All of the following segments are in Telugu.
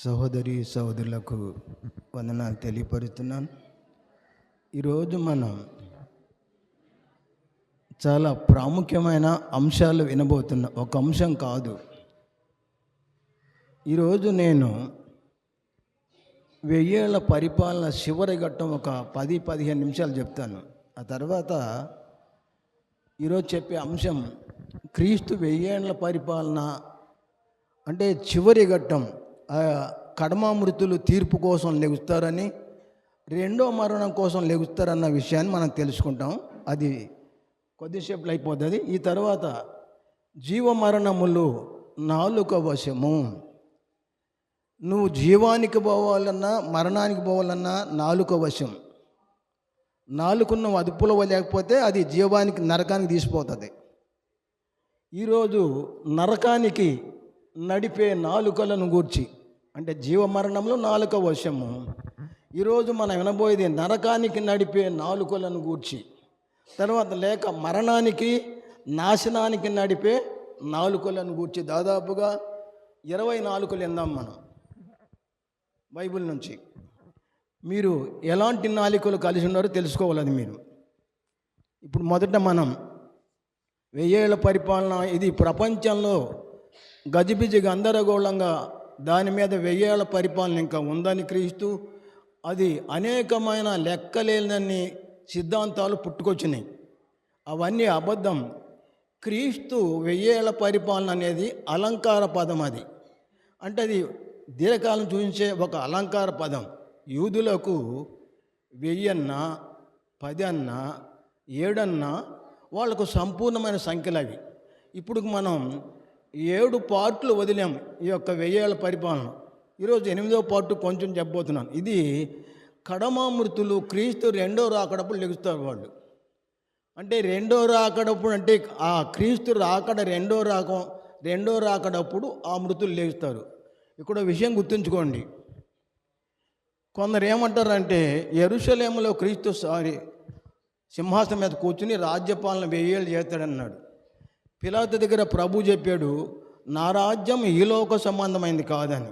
సహోదరి సహోదరులకు వందనాలు తెలియపరుస్తున్నాను ఈరోజు మనం చాలా ప్రాముఖ్యమైన అంశాలు వినబోతున్నాం ఒక అంశం కాదు. ఈరోజు నేను వెయ్యేళ్ళ పరిపాలన చివరి ఘట్టం ఒక పది పదిహేను నిమిషాలు చెప్తాను. ఆ తర్వాత ఈరోజు చెప్పే అంశం క్రీస్తు వెయ్యేళ్ళ పరిపాలన అంటే చివరి ఘట్టం కడమామృతులు తీర్పు కోసం లెగుస్తారని రెండో మరణం కోసం లెగుస్తారన్న విషయాన్ని మనం తెలుసుకుంటాం. అది కొద్దిసేపు అయిపోతుంది. ఈ తర్వాత జీవ మరణములు నాలుక వశము. నువ్వు జీవానికి పోవాలన్నా మరణానికి పోవాలన్నా నాలుక వశం. నాలుకను అదుపులో లేకపోతే అది జీవానికి నరకానికి తీసిపోతుంది. ఈరోజు నరకానికి నడిపే నాలుకలను గూర్చి. అంటే జీవమరణంలో నాలుక వశము. ఈరోజు మనం వినబోయేది నరకానికి నడిపే నాలుకలను గూర్చి. తర్వాత లేక మరణానికి నాశనానికి నడిపే నాలుకలను గూర్చి. దాదాపుగా ఇరవై నాలుకలు విందాం మనం. బైబిల్ నుంచి. మీరు ఎలాంటి నాలుకలు కలిసి ఉన్నారో తెలుసుకోవాలని మీరు. ఇప్పుడు మొదట మనం వెయ్యేళ్ళ పరిపాలన ఇది ప్రపంచంలో గజిబిజి గందరగోళంగా దాని మీద వెయ్యేళ్ళ పరిపాలన ఇంకా ఉందని క్రీస్తు అది అనేకమైన లెక్కలేనన్ని సిద్ధాంతాలు పుట్టుకొచ్చినాయి. అవన్నీ అబద్ధం. క్రీస్తు వెయ్యేళ్ళ పరిపాలన అనేది అలంకార పదం అది. అంటే అది దీర్ఘకాలం చూపించే ఒక అలంకార పదం. యూదులకు వెయ్యన్న పది అన్న ఏడన్న వాళ్ళకు సంపూర్ణమైన సంఖ్యలు అవి. ఇప్పుడు మనం ఏడు పార్ట్లు వదిలాం ఈ యొక్క వెయ్యేళ్ళ పరిపాలన. ఈరోజు ఎనిమిదో పార్టు కొంచెం చెప్పబోతున్నాను. ఇది కడమామృతులు క్రీస్తు రెండో రాకడప్పుడు లెగుస్తారు వాళ్ళు. అంటే రెండో రాకడప్పుడు అంటే ఆ క్రీస్తు రాకడ రెండో రాకం రెండో రాకడప్పుడు ఆ మృతులు లేస్తారు ఇక్కడ విషయం గుర్తుంచుకోండి. కొందరు ఏమంటారంటే ఎరుషలేములో క్రీస్తు సారీ సింహాసనం మీద కూర్చుని రాజ్యపాలన వెయ్యేళ్ళు చేస్తాడన్నాడు. పిలాతు దగ్గర ప్రభు చెప్పాడు నా రాజ్యం ఈ లోక సంబంధమైంది కాదని.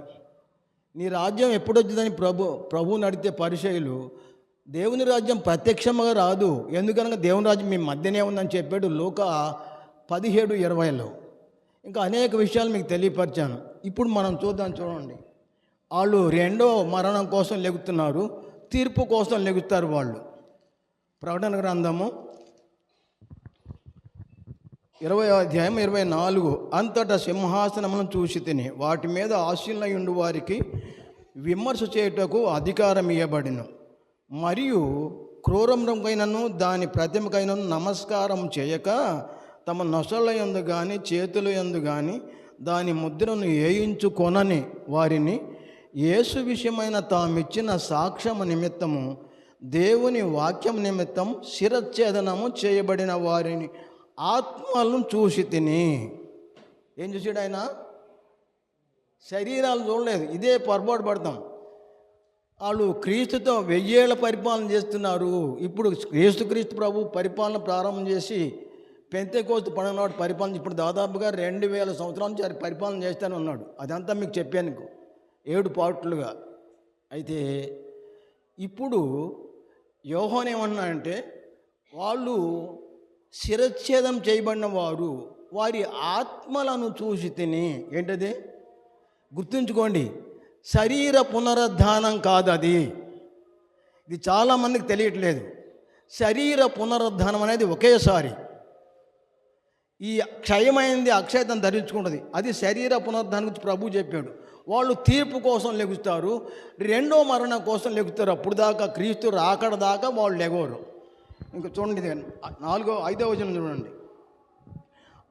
నీ రాజ్యం ఎప్పుడొచ్చిందని ప్రభు ప్రభు నడితే పరిచయులు దేవుని రాజ్యం ప్రత్యక్షంగా రాదు. ఎందుకనగా దేవుని రాజ్యం మీ మధ్యనే ఉందని చెప్పాడు లోక పదిహేడు ఇరవైలో. ఇంకా అనేక విషయాలు మీకు తెలియపరిచాను. ఇప్పుడు మనం చూద్దాం చూడండి. వాళ్ళు రెండో మరణం కోసం లెగుతున్నారు తీర్పు కోసం లెగుతారు వాళ్ళు. ప్రకటన గ్రంథము ఇరవై అధ్యాయం ఇరవై నాలుగు. అంతటా సింహాసనమును చూసి తిని వాటి మీద ఆశీలయుండు వారికి విమర్శ చేయుటకు అధికారం ఇవ్వబడిను మరియు క్రూరముకైనను దాని ప్రతిమకైనను నమస్కారం చేయక తమ నొసల యందు కానీ చేతుల యందు కానీ దాని ముద్రను వేయించుకొనని వారిని యేసు విషయమైన తామిచ్చిన సాక్ష్యము నిమిత్తము దేవుని వాక్యం నిమిత్తం శిరచ్ఛేదనము చేయబడిన వారిని ఆత్మలను చూసి తిని. ఏం చూసాడు ఆయన? శరీరాలు చూడలేదు. ఇదే పొరపాటు పడతాం. వాళ్ళు క్రీస్తుతో వెయ్యేళ్ళ పరిపాలన చేస్తున్నారు. ఇప్పుడు క్రీస్తు క్రీస్తు ప్రభు పరిపాలన ప్రారంభం చేసి పెంతెకోస్తు పండుగ పరిపాలన ఇప్పుడు దాదాపుగా రెండు వేల సంవత్సరాల నుంచి ఆయన పరిపాలన చేస్తాను ఉన్నాడు. అదంతా మీకు చెప్పాను ఏడు పాటలుగా అయితే ఇప్పుడు యోహోన్ ఏమన్నాడంటే వాళ్ళు శిరచ్ఛేదం చేయబడిన వారు వారి ఆత్మలను చూసి తిని ఏంటది? గుర్తుంచుకోండి శరీర పునరుద్ధానం కాదు అది ఇది చాలామందికి తెలియట్లేదు. శరీర పునరుద్ధానం అనేది ఒకేసారి. ఈ క్షయమైంది అక్షయతం ధరించుకుంటుంది. అది శరీర పునరుద్ధానం గురించి ప్రభు చెప్పాడు. వాళ్ళు తీర్పు కోసం లెగుస్తారు. రెండో మరణం కోసం లెగుతారు అప్పుడు దాకా క్రీస్తు రాకడ దాకా వాళ్ళు లెగవరు. ఇంకా చూడండి నాలుగో ఐదో వచనం చూడండి.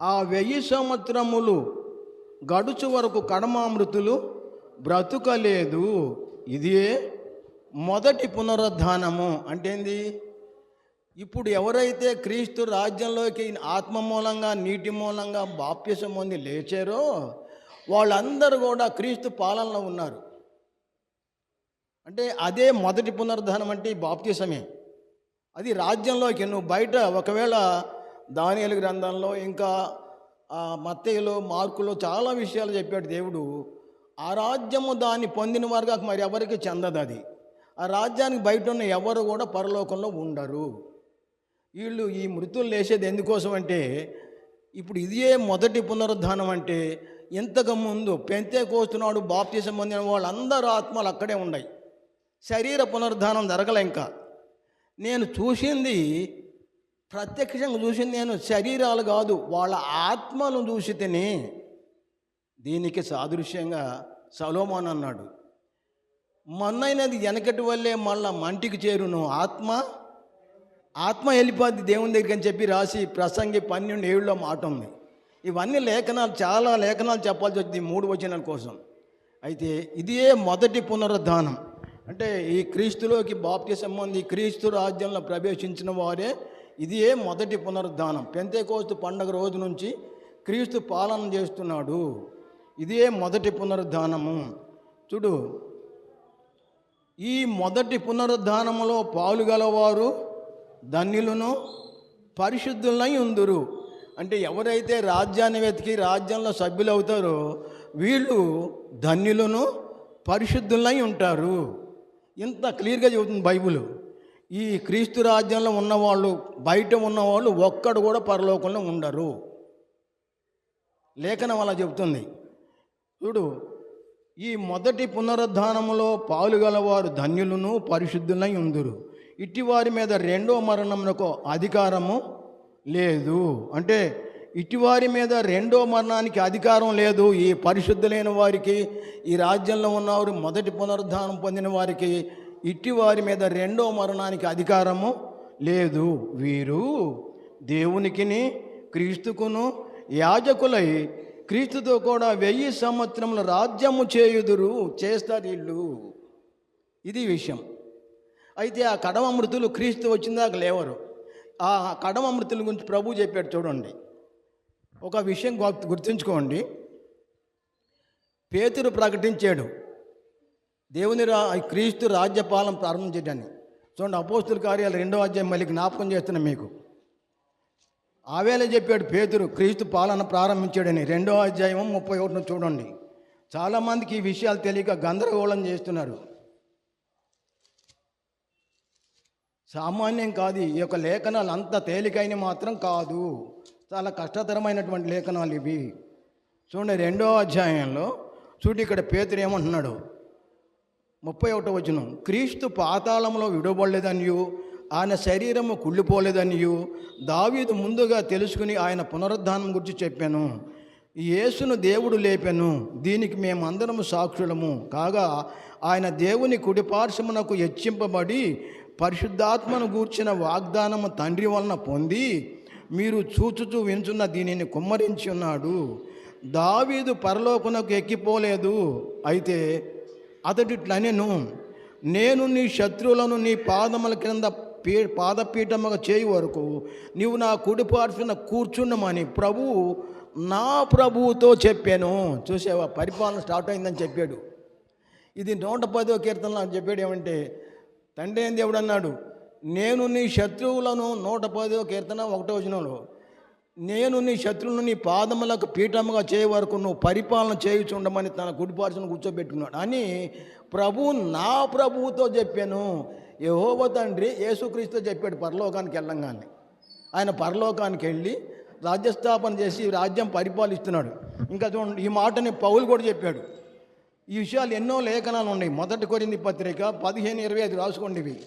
ఆ వెయ్యి సంవత్సరములు గడుచు వరకు కడమామృతులు బ్రతుకలేదు. ఇదే మొదటి పునరుద్ధానము. అంటే ఏంది? ఇప్పుడు ఎవరైతే క్రీస్తు రాజ్యంలోకి ఆత్మ మూలంగా నీటి మూలంగా బాప్యసం పొంది లేచారో వాళ్ళందరూ కూడా క్రీస్తు పాలనలో ఉన్నారు. అంటే అదే మొదటి పునరుద్ధానం అంటే ఈ బాప్తిసమే. అది రాజ్యంలోకి నువ్వు బయట ఒకవేళ దానియలు గ్రంథంలో ఇంకా ఆ, మత్తయిలో మార్కులో చాలా విషయాలు చెప్పాడు దేవుడు. ఆ రాజ్యము దాన్ని పొందిన వారుగా మరి ఎవరికి చెందదు అది. ఆ రాజ్యానికి బయట ఉన్న ఎవరు కూడా పరలోకంలో ఉండరు. వీళ్ళు ఈ మృతులు లేచేది ఎందుకోసం అంటే ఇప్పుడు ఇదే మొదటి పునరుద్ధానం అంటే ఇంతకు ముందు పెంతే కోస్తున్నాడు బాప్తీసం పొందిన వాళ్ళందరూ ఆత్మలు అక్కడే ఉన్నాయి. శరీర పునరుద్ధానం జరగలే ఇంకా. నేను చూసింది ప్రత్యక్షంగా చూసింది నేను శరీరాలు కాదు వాళ్ళ ఆత్మను చూసి తిని దీనికి సాదృశ్యంగా సలోమాన్ అన్నాడు. మొన్నైనది వెనకటి వల్లే మళ్ళా మంటికి చేరును ఆత్మ. ఆత్మ వెళ్ళిపోద్ది దేవుని దగ్గరికి అని చెప్పి రాసి ప్రసంగి పన్నెండు ఏళ్ళలో మాట ఉంది. ఇవన్నీ లేఖనాలు చాలా లేఖనాలు చెప్పాల్సి వచ్చింది మూడు వచనాల కోసం. అయితే ఇదే మొదటి పునరుద్ధానం. అంటే ఈ క్రీస్తులోకి బాప్తిసం పొంది క్రీస్తు రాజ్యంలో ప్రవేశించిన వారే ఇదే మొదటి పునరుద్ధానం. పెంతేకోస్తు పండగ రోజు నుంచి క్రీస్తు పాలన చేస్తున్నాడు. ఇదే మొదటి పునరుద్ధానము. చూడు ఈ మొదటి పునరుద్ధానములో పాలుగలవారు ధన్యులను పరిశుద్ధులై ఉందురు. అంటే ఎవరైతే రాజ్యాన్ని వెతికి రాజ్యంలో సభ్యులు అవుతారో వీళ్ళు ధన్యులను పరిశుద్ధులై ఉంటారు. ఇంత క్లియర్గా చెబుతుంది బైబుల్. ఈ క్రీస్తు రాజ్యంలో ఉన్నవాళ్ళు బయట ఉన్నవాళ్ళు ఒక్కడు కూడా పరలోకంలో ఉండరు. లేఖనం అలా చెబుతుంది. చూడు ఈ మొదటి పునరుద్ధానములో పాలుగలవారు ధన్యులను పరిశుద్ధులై ఉందురు. ఇట్టి వారి మీద రెండో మరణమునకు అధికారము లేదు. అంటే ఇటువారి మీద రెండో మరణానికి అధికారం లేదు. ఈ పరిశుద్ధులైన వారికి ఈ రాజ్యంలో ఉన్నవారు మొదటి పునరుద్ధానం పొందిన వారికి ఇటువారి మీద రెండో మరణానికి అధికారము లేదు. వీరు దేవునికిని క్రీస్తుకును యాజకులై క్రీస్తుతో కూడా వెయ్యి సంవత్సరముల రాజ్యము చేయుదురు చేస్తారు వీళ్ళు. ఇది విషయం. అయితే ఆ కడమ మృతులు క్రీస్తు వచ్చిందాక లేవరు. ఆ కడమ మృతుల గురించి ప్రభు చెప్పాడు చూడండి. ఒక విషయం గుర్తుంచుకోండి. పేతురు ప్రకటించాడు. దేవుని రా క్రీస్తు రాజ్యపాలన ప్రారంభించడాన్ని చూడండి అపోస్తుల కార్యాలు రెండో అధ్యాయం మళ్ళీ జ్ఞాపకం చేస్తున్నా మీకు. ఆవేళ చెప్పాడు పేతురు క్రీస్తు పాలన ప్రారంభించాడని. రెండో అధ్యాయం ముప్పై ఒకటిని చూడండి. చాలామందికి ఈ విషయాలు తెలియక గందరగోళం చేస్తున్నారు. సామాన్యం కాదు ఈ యొక్క లేఖనాలు అంత తేలికైన మాత్రం కాదు. చాలా కష్టతరమైనటువంటి లేఖనాలు ఇవి. చూడండి రెండో అధ్యాయంలో చూడు ఇక్కడ పేతురు ఏమంటున్నాడు? ముప్పై ఒకటో వచనం. క్రీస్తు పాతాళంలో విడవబడలేదనియు ఆయన శరీరము కుళ్ళిపోలేదనియు దావీదు ముందుగా తెలుసుకుని ఆయన పునరుద్ధానం గురించి చెప్పాను. యేసును దేవుడు లేపాను దీనికి మేమందరము సాక్షులము. కాగా ఆయన దేవుని కుడిపార్శ్వమునకు హెచ్చింపబడి పరిశుద్ధాత్మను గూర్చిన వాగ్దానము తండ్రి వలన పొంది మీరు చూచుచూ వించున్న దీనిని కుమ్మరించి ఉన్నాడు. దావీదు పరలోకునకు ఎక్కిపోలేదు. అయితే అతడిట్లనెను నేను నీ శత్రువులను నీ పాదముల క్రింద పీ పాదపీఠముగా చేయి వరకు నీవు నా కుడిపార్చున కూర్చుండమని ప్రభువు నా ప్రభువుతో చెప్పాను. చూసావా? పరిపాలన స్టార్ట్ అయిందని చెప్పాడు. ఇది నూట పదో కీర్తనలో చెప్పాడు ఏమంటే తండ్రి ఏం దేవుడు అన్నాడు? నేను నీ శత్రువులను నూట పదో కీర్తన ఒకటో వచనంలో నేను నీ శత్రువులను నీ పాదములకు పీఠముగా చేయ వరకు నువ్వు పరిపాలన చేయుచుండమని తన కుడిపార్చును కూర్చోబెట్టుకున్నాడు. అని ప్రభు నా ప్రభువుతో చెప్పాను. యహోవ తండ్రి యేసుక్రీస్తు చెప్పాడు పరలోకానికి వెళ్ళంగానే. ఆయన పరలోకానికి వెళ్ళి రాజ్యస్థాపన చేసి రాజ్యం పరిపాలిస్తున్నాడు. ఇంకా చూడండి ఈ మాటని పౌలు కూడా చెప్పాడు. ఈ విషయాలు ఎన్నో లేఖనాలు ఉన్నాయి. మొదటి కొరింది పత్రిక పదిహేను ఇరవై ఐదు రాసుకోండి ఇవి.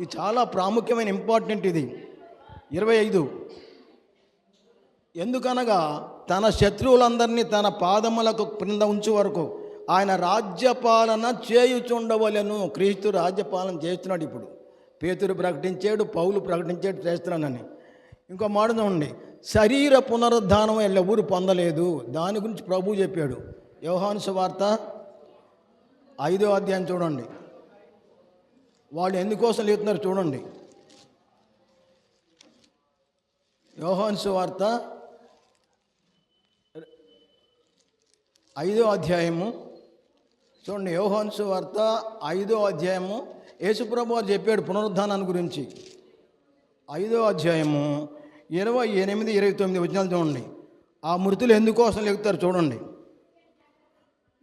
ఇది చాలా ప్రాముఖ్యమైన ఇంపార్టెంట్ ఇది. ఇరవై ఐదు. ఎందుకనగా తన శత్రువులందరినీ తన పాదములకు క్రింద ఉంచు వరకు ఆయన రాజ్యపాలన చేయుచుండవలను. క్రీస్తు రాజ్యపాలన చేస్తున్నాడు ఇప్పుడు. పేతురు ప్రకటించాడు పౌలు ప్రకటించాడు చేస్తున్నానని. ఇంకో మాట చూడండి. శరీర పునరుద్ధానం ఎవరు పొందలేదు. దాని గురించి ప్రభు చెప్పాడు. యోహాను వార్త ఐదో అధ్యాయం చూడండి. వాళ్ళు ఎందుకోసం లేతున్నారు చూడండి. యోహాన్సు వార్త ఐదో అధ్యాయము. చూడండి యోహాన్సు వార్త ఐదో అధ్యాయము. యేసుప్రభు వారు చెప్పాడు పునరుద్ధానాన్ని గురించి. ఐదో అధ్యాయము ఇరవై ఎనిమిది ఇరవై తొమ్మిది వచనాలు చూడండి. ఆ మృతులు ఎందుకోసం లెగుతారు చూడండి.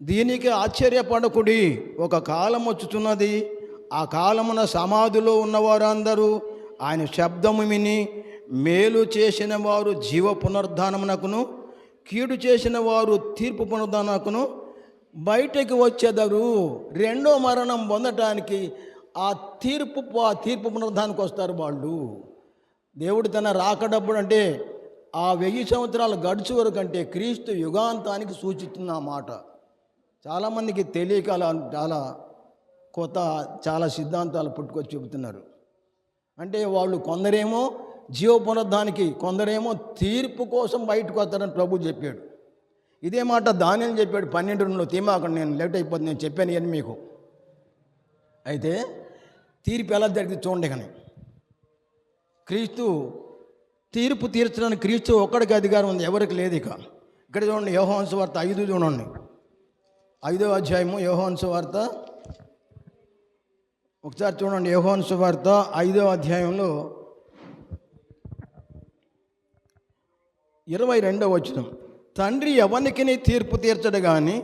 దీనికి ఆశ్చర్యపడకుడి ఒక కాలం వచ్చుచున్నది. ఆ కాలమున సమాధిలో ఉన్నవారందరూ ఆయన శబ్దము విని మేలు చేసిన వారు జీవ పునరుద్ధానమునకును కీడు చేసిన వారు తీర్పు పునరుద్ధానకును బయటకు వచ్చేదరు. రెండో మరణం పొందటానికి ఆ తీర్పు ఆ తీర్పు పునరుద్ధానికి వస్తారు వాళ్ళు. దేవుడు తన రాకడప్పుడు అంటే ఆ వెయ్యి సంవత్సరాలు గడుచు వరకు అంటే క్రీస్తు యుగాంతానికి సూచిస్తున్న మాట. చాలామందికి తెలియక అలా చాలా కొత్త చాలా సిద్ధాంతాలు పుట్టుకొచ్చి చెబుతున్నారు. అంటే వాళ్ళు కొందరేమో జీవ పునరుద్ధానికి కొందరేమో తీర్పు కోసం బయటకు వస్తారని ప్రభు చెప్పాడు. ఇదే మాట దానిని చెప్పాడు. పన్నెండు రెండులో తీమాకండి నేను లేట్ అయిపోతుంది నేను చెప్పాను ఇవన్నీ మీకు. అయితే తీర్పు ఎలా జరిగింది చూడండి కానీ. క్రీస్తు తీర్పు తీర్చడానికి క్రీస్తు ఒక్కడికి అధికారం ఉంది ఎవరికి లేదు ఇక. ఇక్కడ చూడండి యోహోన్స్ వార్త ఐదు చూడండి. ఐదో అధ్యాయము యోహోన్స్ వార్త ఒకసారి చూడండి యహోన్ సువార్త ఐదో అధ్యాయంలో ఇరవై రెండవ వచనం. తండ్రి ఎవరికి తీర్పు తీర్చడు కానీ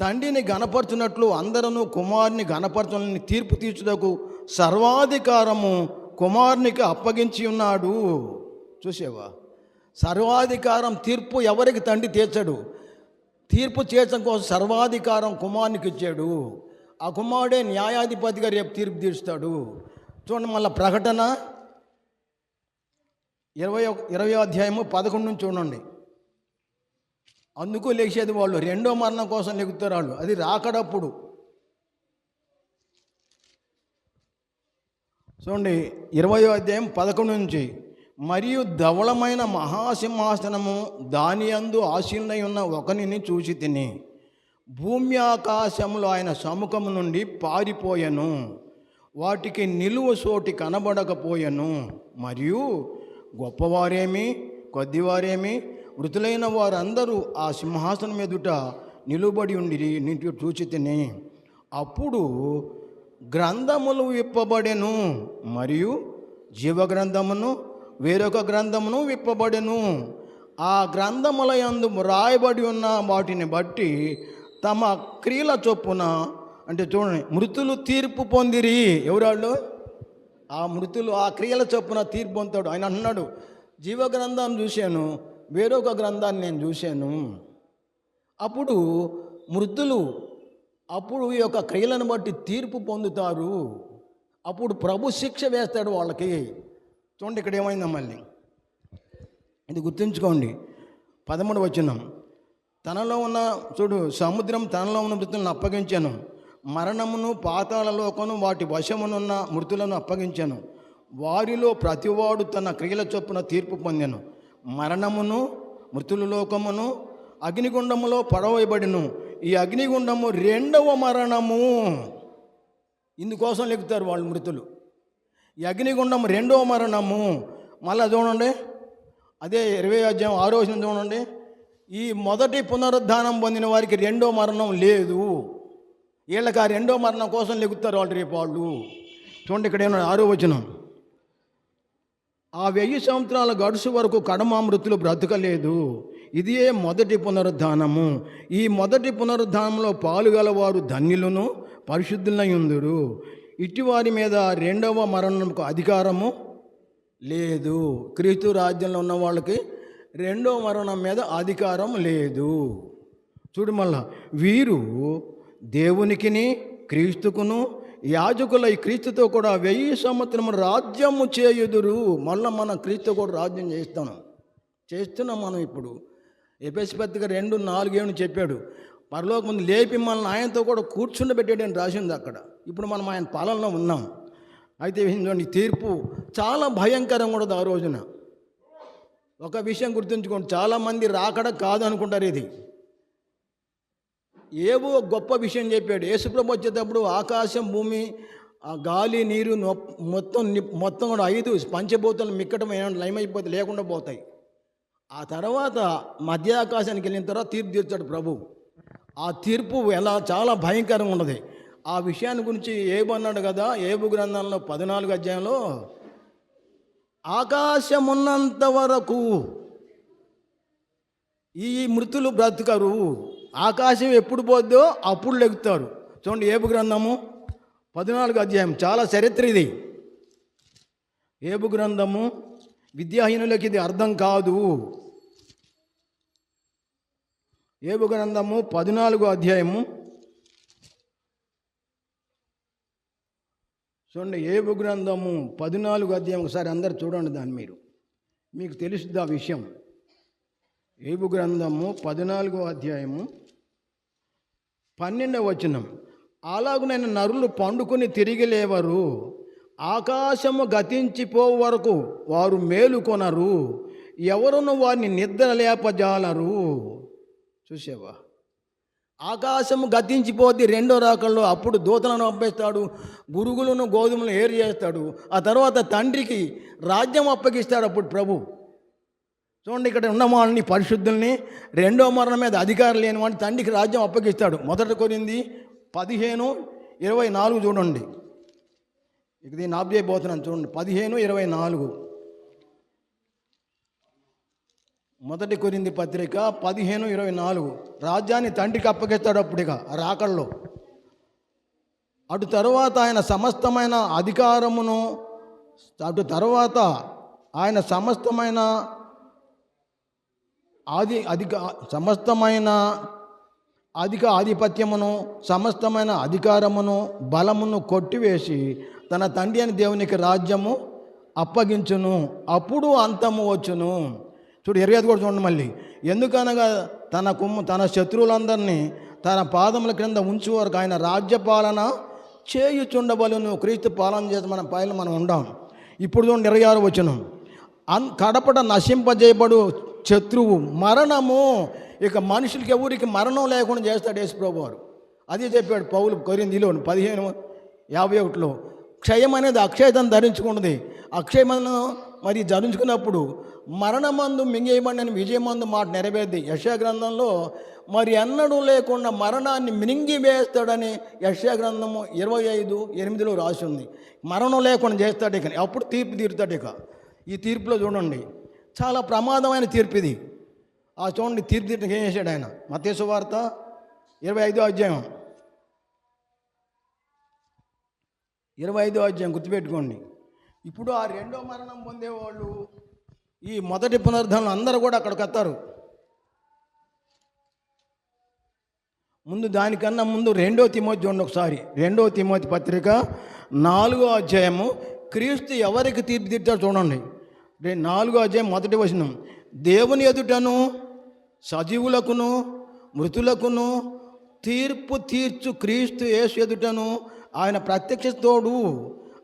తండ్రిని గణపరచునట్లు అందరూ కుమారుని గణపరచునని తీర్పు తీర్చుటకు సర్వాధికారము కుమారునికి అప్పగించి ఉన్నాడు. చూసేవా? సర్వాధికారం తీర్పు ఎవరికి తండ్రి తీర్చడు? తీర్పు తీర్చడం కోసం సర్వాధికారం కుమారునికి ఇచ్చాడు. ఆ కుమారుడే న్యాయాధిపతిగా రేపు తీర్పు తీరుస్తాడు. చూడండి మళ్ళీ ప్రకటన ఇరవై ఒక ఇరవై అధ్యాయము పదకొండు నుంచి చూడండి. అందుకు లేచేది వాళ్ళు రెండో మరణం కోసం లెగుతారు వాళ్ళు. అది రాకడప్పుడు. చూడండి ఇరవయో అధ్యాయం పదకొండు నుంచి. మరియు ధవళమైన మహాసింహాసనము దాని అందు ఆశీలనై ఉన్న ఒకనిని చూసి తిని. భూమి ఆకాశములో ఆయన సముఖము నుండి పారిపోయెను. వాటికి నిలువ సోటి కనబడకపోయెను. మరియు గొప్పవారేమి కొద్దివారేమి మృతులైన వారందరూ ఆ సింహాసనం ఎదుట నిలుబడి ఉండి నీటి చూచి తిని అప్పుడు గ్రంథములు విప్పబడెను. మరియు జీవగ్రంథమును వేరొక గ్రంథమును విప్పబడెను. ఆ గ్రంథముల యందు రాయబడి ఉన్న వాటిని బట్టి తమ క్రియల చొప్పున అంటే చూడండి మృతులు తీర్పు పొందిరి. ఎవరాళ్ళు? ఆ మృతులు ఆ క్రియల చొప్పున తీర్పు పొందుతాడు. ఆయన అన్నాడు జీవగ్రంథాన్ని చూశాను వేరొక గ్రంథాన్ని నేను చూశాను. అప్పుడు మృతులు అప్పుడు ఈ యొక్క క్రియలను బట్టి తీర్పు పొందుతారు. అప్పుడు ప్రభు శిక్ష వేస్తాడు వాళ్ళకి. చూడండి ఇక్కడ ఏమైందా మళ్ళీ. ఇది గుర్తుంచుకోండి. పదమూడు వచ్చినాం తనలో ఉన్న చూడు సముద్రం తనలో ఉన్న మృతులను అప్పగించాను. మరణమును పాతాళలోకను వాటి వశమునున్న మృతులను అప్పగించాను. వారిలో ప్రతివాడు తన క్రియల చొప్పున తీర్పు పొందాను. మరణమును మృతుల లోకమును అగ్నిగుండములో పడవేయబడిను. ఈ అగ్నిగుండము రెండవ మరణము. ఇందుకోసం లెక్కుతారు వాళ్ళు మృతులు. ఈ అగ్నిగుండం రెండవ మరణము. మళ్ళీ చూడండి. అదే ఇరవై అధ్యాయం ఆరో చూడండి. ఈ మొదటి పునరుద్ధానం పొందిన వారికి రెండో మరణం లేదు. వీళ్ళకి ఆ రెండో మరణం కోసం లెగుతారు వాళ్ళు రేపు వాళ్ళు. చూడండి ఇక్కడ ఏమన్నా ఆరో వచనం. ఆ వెయ్యి సంవత్సరాల గడుసు వరకు కడమామృతులు బ్రతకలేదు. ఇదే మొదటి పునరుద్ధానము. ఈ మొదటి పునరుద్ధానంలో పాలుగలవారు ధన్యులను పరిశుద్ధులై ఇటువారి మీద రెండవ మరణంకు అధికారము లేదు. క్రీస్తు రాజ్యంలో ఉన్న వాళ్ళకి రెండో మరణం మీద అధికారం లేదు. చూడు మళ్ళా వీరు దేవునికిని క్రీస్తుకును యాజకుల ఈ క్రీస్తుతో కూడా వెయ్యి సంవత్సరం రాజ్యము చేయుదురు. మళ్ళీ మన క్రీస్తు కూడా రాజ్యం చేస్తాను చేస్తున్నాం మనం ఇప్పుడు. ఎపిస్పత్తిగా రెండు నాలుగేళ్ళు చెప్పాడు. పరలోక ముందు లేపి మనల్ని ఆయనతో కూడా కూర్చుండబెట్టాడని రాసింది అక్కడ. ఇప్పుడు మనం ఆయన పాలనలో ఉన్నాం. అయితే చూడండి తీర్పు చాలా భయంకరం కూడా ఆ రోజున. ఒక విషయం గుర్తుంచుకోండి. చాలామంది రాకడ కాదు అనుకుంటారు ఇది. ఏవో గొప్ప విషయం చెప్పాడు. యేసుప్రభు వచ్చేటప్పుడు ఆకాశం భూమి ఆ గాలి నీరు నొ- మొత్తం మొత్తం కూడా ఐదు పంచభూతాలు మిక్కటం ఏమైనా లయమైపోతే లేకుండా పోతాయి. ఆ తర్వాత మధ్య ఆకాశానికి వెళ్ళిన తర్వాత తీర్పు తీర్చాడు ప్రభు. ఆ తీర్పు ఎలా చాలా భయంకరంగా ఉన్నది. ఆ విషయాన్ని గురించి ఏబు అన్నాడు కదా ఏబు గ్రంథంలో పద్నాలుగు అధ్యాయంలో ఆకాశమున్నంత వరకు ఈ మృతులు బ్రతకరు. ఆకాశం ఎప్పుడు పోద్దో అప్పుడు లెగుతారు. చూడండి ఏబు గ్రంథము పద్నాలుగు అధ్యాయం. చాలా చరిత్ర ఇది. ఏబు గ్రంథము విద్యాహీనులకి ఇది అర్థం కాదు. ఏబు గ్రంథము పద్నాలుగు అధ్యాయము చూడండి ఏబు గ్రంథము పద్నాలుగు అధ్యాయం ఒకసారి అందరు చూడండి దాన్ని మీరు. మీకు తెలుస్తుంది ఆ విషయం. ఏబు గ్రంథము పద్నాలుగో అధ్యాయము పన్నెండవ వచనం. అలాగునైన నరులు పండుకొని తిరిగి లేవరు. ఆకాశము గతించిపో వరకు వారు మేలుకొనరు ఎవరును వారిని నిద్ర లేపజాలరు? చూసావా? ఆకాశము గతించిపోతే రెండో రాకంలో అప్పుడు దూతలను అప్పిస్తాడు గురుగులను గోధుమలను ఏరు చేస్తాడు. ఆ తర్వాత తండ్రికి రాజ్యం అప్పగిస్తాడు అప్పుడు ప్రభు. చూడండి ఇక్కడ ఉన్న వాళ్ళని పరిశుద్ధుల్ని రెండో మరణం మీద అధికారం లేని వాడిని తండ్రికి రాజ్యం అప్పగిస్తాడు. మొదట కొరింది పదిహేను ఇరవై నాలుగు చూడండి. ఇక దీన్ని చూడండి. పదిహేను ఇరవై నాలుగు. మొదటి కొరింది పత్రిక పదిహేను ఇరవై నాలుగు. రాజ్యాన్ని తండ్రికి అప్పగిస్తాడు అప్పుడు ఇక రాకల్లో అటు తరువాత ఆయన సమస్తమైన అధికారమును అటు తరువాత ఆయన సమస్తమైన ఆది అధిక సమస్తమైన అధిక ఆధిపత్యమును సమస్తమైన అధికారమును బలమును కొట్టివేసి తన తండ్రి అని దేవునికి రాజ్యము అప్పగించును. అప్పుడు అంతము వచ్చును. చూడు ఇరవై ఐదు కూడా చూడండి మళ్ళీ. ఎందుకనగా తన కుమ్మ తన శత్రువులందరినీ తన పాదముల క్రింద ఉంచు వరకు ఆయన రాజ్యపాలన చేయుచుండబలును క్రీస్తు పాలన చేసి మన పైన మనం ఉండాం. ఇప్పుడు చూడండి ఇరవై ఆరు వచ్చిన అన్ కడపట నశింపజేయబడు శత్రువు మరణము. ఇక మనుషులకి ఎవరికి మరణం లేకుండా చేస్తాడు యేసుప్రభు వారు అది చెప్పాడు పౌలు కొరిందిలో పదిహేను యాభై ఒకటిలో. క్షయం అనేది అక్షయతను ధరించుకున్నది. అక్షయమను మరి ధరించుకున్నప్పుడు మరణమందు మింగేయబడిన విజయమందు మాట నెరవేర్ది. యశాగ్రంథంలో మరి ఎన్నడూ లేకుండా మరణాన్ని మింగి వేస్తాడని యశా గ్రంథము ఇరవై ఐదు ఎనిమిదిలో రాసి ఉంది మరణం లేకుండా చేస్తాడు ఇక. అప్పుడు తీర్పు తీరుతాడు ఇక. ఈ తీర్పులో చూడండి. చాలా ప్రమాదమైన తీర్పు ఇది ఆ చూడండి తీర్పు తీర్పు ఏం చేశాడు ఆయన? మతేసు వార్త ఇరవై ఐదో అధ్యాయం. ఇరవై ఐదో అధ్యాయం గుర్తుపెట్టుకోండి. ఇప్పుడు ఆ రెండో మరణం పొందేవాళ్ళు ఈ మొదటి పునరుద్ధరణ అందరూ కూడా అక్కడికి వస్తారు. ముందు దానికన్నా ముందు రెండో తిమోతి చూడండి ఒకసారి. రెండో తిమోతి పత్రిక నాలుగో అధ్యాయము. క్రీస్తు ఎవరికి తీర్పు తీర్చాడు చూడండి నాలుగో అధ్యాయం మొదటి వచనం. దేవుని ఎదుటను సజీవులకును మృతులకును తీర్పు తీర్చు క్రీస్తు యేసు ఎదుటను ఆయన ప్రత్యక్ష తోడు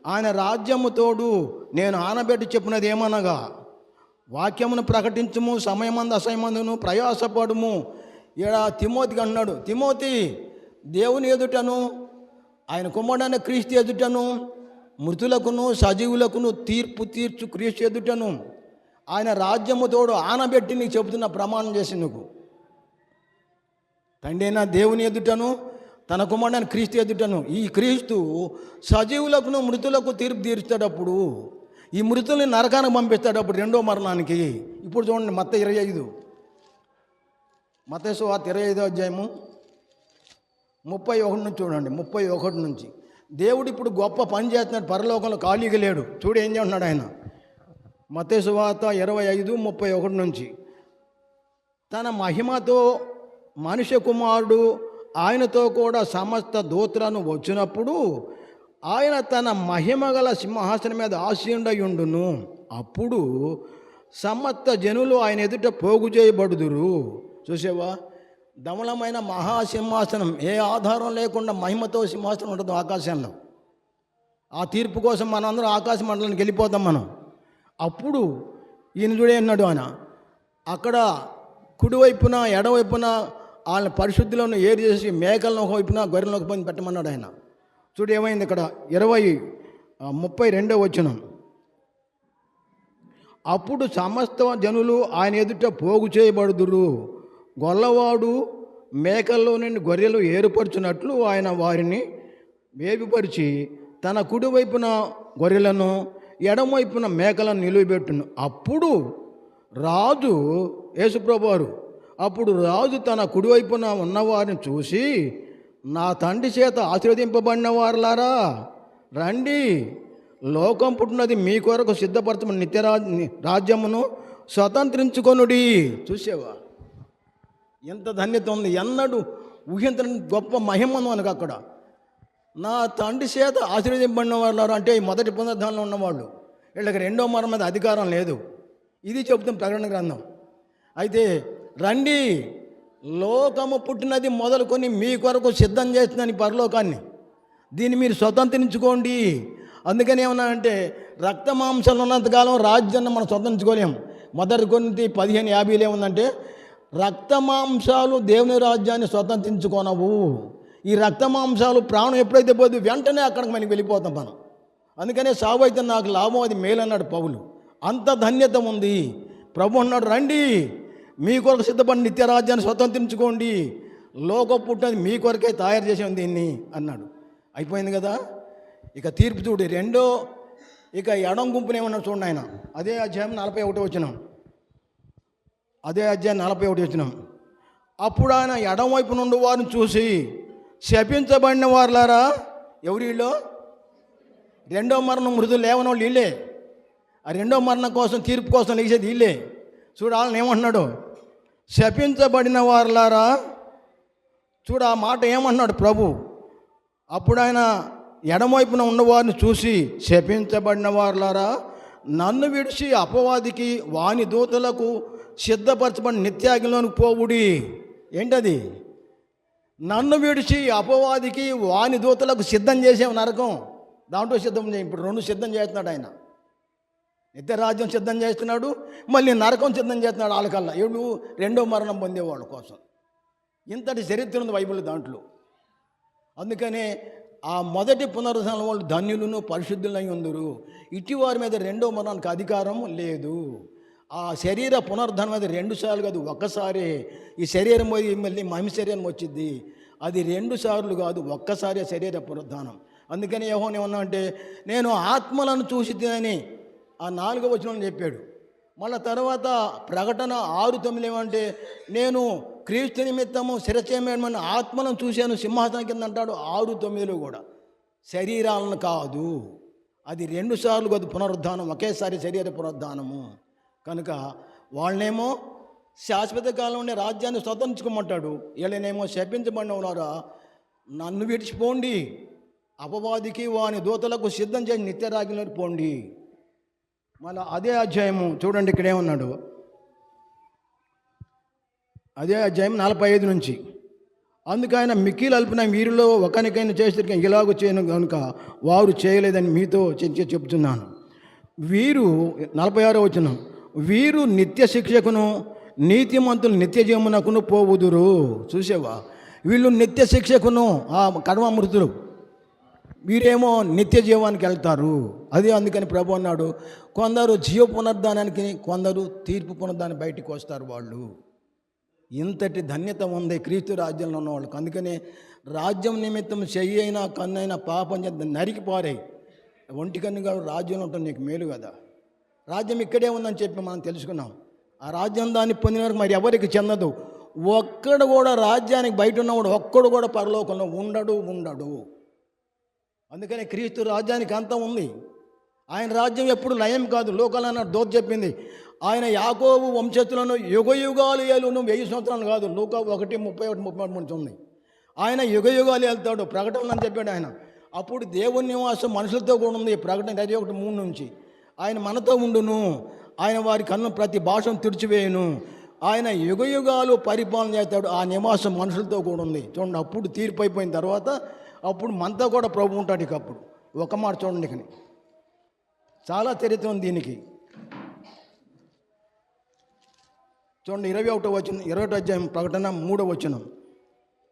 ఆయన రాజ్యము తోడు నేను ఆనబెట్టి చెప్పినది ఏమనగా వాక్యమును ప్రకటించుము సమయమందు అసమయమందును ప్రయాసపడుము. ఈడ తిమోతికి అన్నాడు తిమోతి దేవుని ఎదుటను ఆయన కుమ్మడైన క్రీస్తు ఎదుటను మృతులకును సజీవులకును తీర్పు తీర్చు క్రీస్తు ఎదుటను ఆయన రాజ్యము తోడు ఆనబెట్టి నీకు చెబుతున్న ప్రమాణం చేసి నువ్వు. తండ్రైన దేవుని ఎదుటను తన కుమారుడైన క్రీస్తు ఎదుటను ఈ క్రీస్తు సజీవులకును మృతులకు తీర్పు తీర్చేటప్పుడు ఈ మృతుల్ని నరకానికి పంపిస్తాడు అప్పుడు రెండో మరణానికి. ఇప్పుడు చూడండి మత్త ఇరవై ఐదు. మతేసు వార్త ఇరవై ఐదో అధ్యాయము ముప్పై ఒకటి నుంచి చూడండి ముప్పై ఒకటి నుంచి. దేవుడు ఇప్పుడు గొప్ప పని చేస్తున్నాడు పరలోకంలో ఖాళీగా లేడు. చూడు ఏం చేస్తున్నాడు ఆయన? మతేసు వార్త ఇరవై ఐదు ముప్పై ఒకటి నుంచి. తన మహిమతో మనుష్య కుమారుడు ఆయనతో కూడా సమస్త దూతలను వచ్చినప్పుడు ఆయన తన మహిమ గల సింహాసనం మీద ఆశీనుడయుండును అప్పుడు సమస్త జనులు ఆయన ఎదుట పోగు చేయబడుదురు. చూసావా? దమలమైన మహాసింహాసనం ఏ ఆధారం లేకుండా మహిమతో సింహాసనం ఉంటుంది ఆకాశంలో. ఆ తీర్పు కోసం మనందరం ఆకాశ మండలానికి వెళ్ళిపోతాం మనం. అప్పుడు ఈయన చూడే అన్నాడు ఆయన. అక్కడ కుడివైపున ఎడవైపున వాళ్ళ పరిశుద్ధిలోను ఏరు చేసి మేకలను ఒకవైపున గొర్రెలను ఒక పని పెట్టమన్నాడు ఆయన. చూడు ఏమైంది ఇక్కడ? ఇరవై ముప్పై రెండో వచనం. అప్పుడు సమస్త జనులు ఆయన ఎదుట పోగు చేయబడుదురు. గొల్లవాడు మేకల్లో నుండి గొర్రెలు ఏర్పరచున్నట్లు ఆయన వారిని వేపిపరిచి తన కుడివైపున గొర్రెలను ఎడమవైపున మేకలను నిలువబెట్టును. అప్పుడు రాజు యేసుప్రభు వారు అప్పుడు రాజు తన కుడివైపున ఉన్నవారిని చూసి నా తండ్రి చేత ఆశీర్వదింపబడిన వారులారా రండి. లోకం పుట్టినది మీ కొరకు సిద్ధపరచమ నిత్యరాజ్ రాజ్యమును స్వతంత్రించుకొనుడి. చూసేవా? ఎంత ధన్యత ఉంది. ఎన్నడూ ఊహించని గొప్ప మహిమను అనగా అక్కడ. నా తండ్రి చేత ఆశీర్వదింపబడిన వాళ్ళు అంటే ఈ మొదటి పునరుద్ధానంలో ఉన్నవాళ్ళు. వీళ్ళకి రెండో మరం మీద అధికారం లేదు. ఇది చెబుతాం ప్రకటన గ్రంథం. అయితే రండి. లోకము పుట్టినది మొదలుకొని మీ కొరకు సిద్ధం చేస్తుందని పరలోకాన్ని. దీన్ని మీరు స్వతంత్రించుకోండి. అందుకని ఏమన్నా అంటే రక్త మాంసాలు ఉన్నంతకాలం రాజ్యాన్ని మనం స్వతంత్రించుకోలేము. మొదటి కొన్ని పదిహేను యాభైలు ఏముందంటే రక్త మాంసాలు దేవుని రాజ్యాన్ని స్వతంత్రించుకోనవు. ఈ రక్త మాంసాలు ప్రాణం ఎప్పుడైతే పోతే వెంటనే అక్కడికి మనకి వెళ్ళిపోతాం మనం. అందుకనే సాగు అయితే నాకు లాభం అది మేలు అన్నాడు పౌలు. అంత ధన్యత ఉంది. ప్రభు అన్నాడు రండి. మీ కొరకు సిద్ధపడి నిత్యరాజ్యాన్ని స్వతంత్రించుకోండి. లోక పుట్టినది మీ కొరకే తయారు చేసాం దీన్ని అన్నాడు. అయిపోయింది కదా? ఇక తీర్పు చూడు. రెండో ఇక ఎడం గుంపునేమన్నా చూడండి ఆయన. అదే అధ్యాయం నలభై ఒకటి వచ్చినాం అదే అధ్యాయం నలభై ఒకటి వచ్చినాం అప్పుడు ఆయన ఎడం వైపు నుండి వారిని చూసి శపించబడిన వారులారా ఎవరు వీళ్ళు? రెండో మరణం మృదు లేవని వాళ్ళు. వీళ్ళే ఆ రెండో మరణం కోసం తీర్పు కోసం లేచేది వీళ్ళే. చూడాలని ఏమంటున్నాడు? శపించబడిన వారులారా చూడు ఆ మాట ఏమంటున్నాడు ప్రభు? అప్పుడు ఆయన ఎడమవైపున ఉన్నవారిని చూసి శపించబడిన వారులారా నన్ను విడిచి అపవాదికి వాని దూతలకు సిద్ధపరచబడిన నిత్యాగ్నిలోనికి పోవుడి. ఏంటది? నన్ను విడిచి అపవాదికి వాని దూతలకు సిద్ధం చేసే నరకం. దాంట్లో సిద్ధం చేయ ఇప్పుడు రెండు సిద్ధం చేస్తున్నాడు ఆయన. నిత్యరాజ్యం సిద్ధం చేస్తున్నాడు మళ్ళీ నరకం సిద్ధం చేస్తున్నాడు వాళ్ళకల్లా ఏడు రెండో మరణం పొందేవాళ్ళ కోసం. ఇంతటి చరిత్ర ఉంది బైబిల్ దాంట్లో. అందుకనే ఆ మొదటి పునరుద్ధరణ వాళ్ళు ధన్యులను పరిశుద్ధులై ఉందరు. ఇటీవారి మీద రెండో మరణానికి అధికారం లేదు. ఆ శరీర పునరుద్ధరణ మీద రెండు సార్లు కాదు ఒక్కసారి. ఈ శరీరం పోయి మళ్ళీ మహిమ శరీరం వచ్చింది అది రెండు సార్లు కాదు ఒక్కసారి శరీర పునరుద్ధానం అందుకని ఏమో ఏమన్నా అంటే నేను ఆత్మలను చూసి తినని ఆ నాలుగో వచనం చెప్పాడు. మళ్ళీ తర్వాత ప్రకటన ఆరు తొమ్మిది ఏమంటే నేను క్రీస్తు నిమిత్తము శిరచేయమని ఆత్మలను చూశాను సింహాసనం కింద అంటాడు ఆరు తొమ్మిదిలో కూడా. శరీరాలను కాదు అది రెండు సార్లు కాదు పునరుద్ధానం ఒకేసారి శరీర పునరుద్ధానము. కనుక వాళ్ళనేమో శాశ్వత కాలం ఉండే రాజ్యాన్ని స్వతంత్రించుకోమంటాడు. వీళ్ళనేమో శపించబడిన ఉన్నారా నన్ను విడిచిపోండి అపవాదికి వాని దూతలకు సిద్ధం చేసి నిత్యరాజ్యంలో పోండి. మళ్ళీ అదే అధ్యాయము చూడండి ఇక్కడేమన్నాడు అదే అధ్యాయం నలభై ఐదు నుంచి అందుకైన మిక్కిలు అల్పిన వీరిలో ఒకరికైనా చేస్తే ఇలాగ చేయను కనుక వారు చేయలేదని మీతో చర్చ చెప్తున్నాను వీరు నలభై ఆరో వచ్చిన వీరు నిత్య శిక్షకును నీతిమంతులు నిత్య జీవమునకును పోవుదురు. చూసేవా? వీళ్ళు నిత్య శిక్షకును ఆ మీరేమో వీరేమో నిత్య జీవానికి వెళ్తారు. అదే అందుకని ప్రభు అన్నాడు కొందరు జీవ పునర్ధానానికి కొందరు తీర్పు పునరుద్ధానం బయటికి వస్తారు వాళ్ళు. ఇంతటి ధన్యత ఉంది క్రీస్తు రాజ్యంలో ఉన్న వాళ్ళకి. అందుకనే రాజ్యం నిమిత్తం చెయ్యి అయినా కన్నైనా పాపం చేత నరికి పారాయి ఒంటి కన్నుగా రాజ్యంలో ఉంటుంది నీకు మేలు కదా. రాజ్యం ఇక్కడే ఉందని చెప్పి మనం తెలుసుకున్నాం. ఆ రాజ్యం దాన్ని పొందిన వరకు మరి ఎవరికి చెందదు. ఒక్కడు కూడా రాజ్యానికి బయట ఉన్నవాడు ఒక్కడు కూడా పరలోకంలో ఉండడు ఉండడు. అందుకనే క్రీస్తు రాజ్యానికి అంతం ఉంది. ఆయన రాజ్యం ఎప్పుడు లయం కాదు. లోకాలన్న దోత చెప్పింది. ఆయన యాకోబు వంశస్థులను యుగ యుగాలు ఏలును వెయ్యి సంవత్సరాలు కాదు. లోక ఒకటి ముప్పై ఒకటి ముప్పై ఒకటి నుంచి ఉంది. ఆయన యుగ యుగాలు వెళ్తాడు ప్రకటన అని చెప్పాడు ఆయన. అప్పుడు దేవుని నివాసం మనుషులతో కూడా ఉంది. ప్రకటన ఇరవై ఒకటి మూడు నుంచి. ఆయన మనతో ఉండును. ఆయన వారి కన్ను ప్రతి భాషను తుడిచివేయును. ఆయన యుగ యుగాలు పరిపాలన చేస్తాడు. ఆ నివాసం మనుషులతో కూడా ఉంది. చూడండి అప్పుడు తీర్పు అయిపోయిన తర్వాత అప్పుడు మనతో కూడా ప్రభు ఉంటాడు ఇక అప్పుడు. ఒక మాట చూడండి ఇకని. చాలా చరిత్ర ఉంది దీనికి. చూడండి ఇరవై ఒకటో వచ్చిన ఇరవై ఒకటో అధ్యాయం ప్రకటన మూడో వచనం.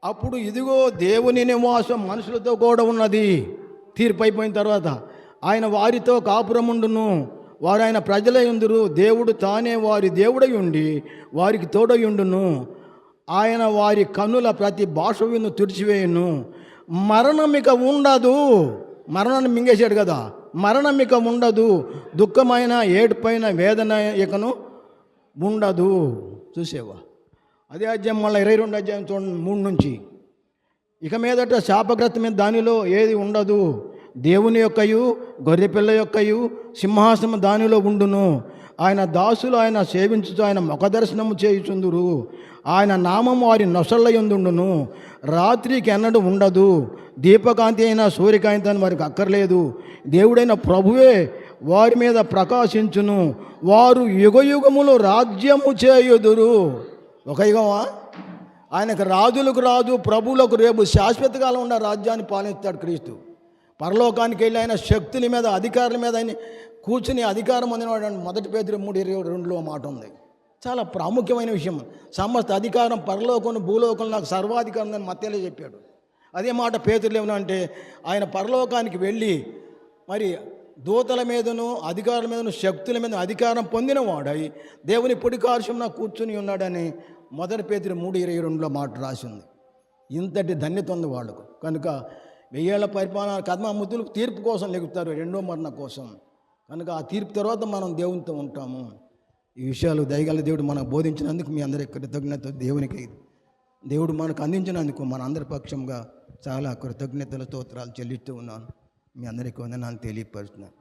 అప్పుడు ఇదిగో దేవుని నివాసం మనుషులతో కూడా ఉన్నది. తీర్పు అయిపోయిన తర్వాత ఆయన వారితో కాపురముండును వారు ఆయన ప్రజలై ఉందురు. దేవుడు తానే వారి దేవుడై ఉండి వారికి తోడై ఉండును. ఆయన వారి కన్నుల ప్రతి భాష విను తుడిచివేయును. మరణం ఇక ఉండదు. మరణాన్ని మింగేశాడు కదా. మరణం ఇక ఉండదు. దుఃఖమైన ఏడుపైన వేదన ఇకను ఉండదు. చూసేవా? అదే అధ్యాయం మళ్ళీ ఇరవై రెండు అధ్యాయం చూడండి మూడు నుంచి. ఇక మీదట శాపగ్రస్తమైన దానిలో ఏది ఉండదు. దేవుని యొక్కయు గొర్రెపిల్ల యొక్కయు సింహాసనం దానిలో ఉండును. ఆయన దాసులు ఆయన సేవించుతూ ఆయన ముఖ దర్శనము చేయుచుందురు. ఆయన నామము వారి నొసళ్ళయందుండును రాత్రికి ఎన్నడూ ఉండదు. దీపకాంతి అయినా సూర్యకాంతి అని వారికి అక్కర్లేదు. దేవుడైన ప్రభువే వారి మీద ప్రకాశించును. వారు యుగయుగములు రాజ్యము చేయుదురు. ఒక యుగమా? ఆయనకు రాజులకు రాజు ప్రభువులకు రేపు శాశ్వత కాలం ఉన్న రాజ్యాన్ని పాలిస్తాడు క్రీస్తు. పరలోకానికి వెళ్ళి ఆయన శక్తుల మీద అధికారుల మీద ఆయన కూర్చుని అధికారం పొందినవాడు అని మొదటి పేదరి మూడు ఇరవై రెండులో మాట ఉంది. చాలా ప్రాముఖ్యమైన విషయం. సమస్త అధికారం పరలోకం భూలోకం నాకు సర్వాధికారం అని మత్తేలే చెప్పాడు. అదే మాట పేతులు అంటే ఆయన పరలోకానికి వెళ్ళి మరి దూతల మీదను అధికారుల మీదను శక్తుల మీద అధికారం పొందినవాడై దేవుని పొడి నా కూర్చుని ఉన్నాడని మొదటి పేతురు మూడు ఇరవై రెండులో మాట రాసింది. ఇంతటి ధన్యత ఉంది వాళ్ళకు. కనుక వెయ్యేళ్ళ పరిపాలన కథమ ముద్దులు తీర్పు కోసం లెగుతారు రెండో మరణ కోసం. కనుక ఆ తీర్పు తర్వాత మనం దేవునితో ఉంటాము. ఈ విషయాలు దయగల దేవుడు మనకు బోధించినందుకు మీ అందరి కృతజ్ఞత దేవునికి దేవుడు మనకు అందించినందుకు మన అందరి పక్షంగా చాలా కృతజ్ఞతల స్తోత్రాలు చెల్లిస్తూ ఉన్నాను. మీ అందరికీ వందనాలు తెలియపరుస్తున్నాను.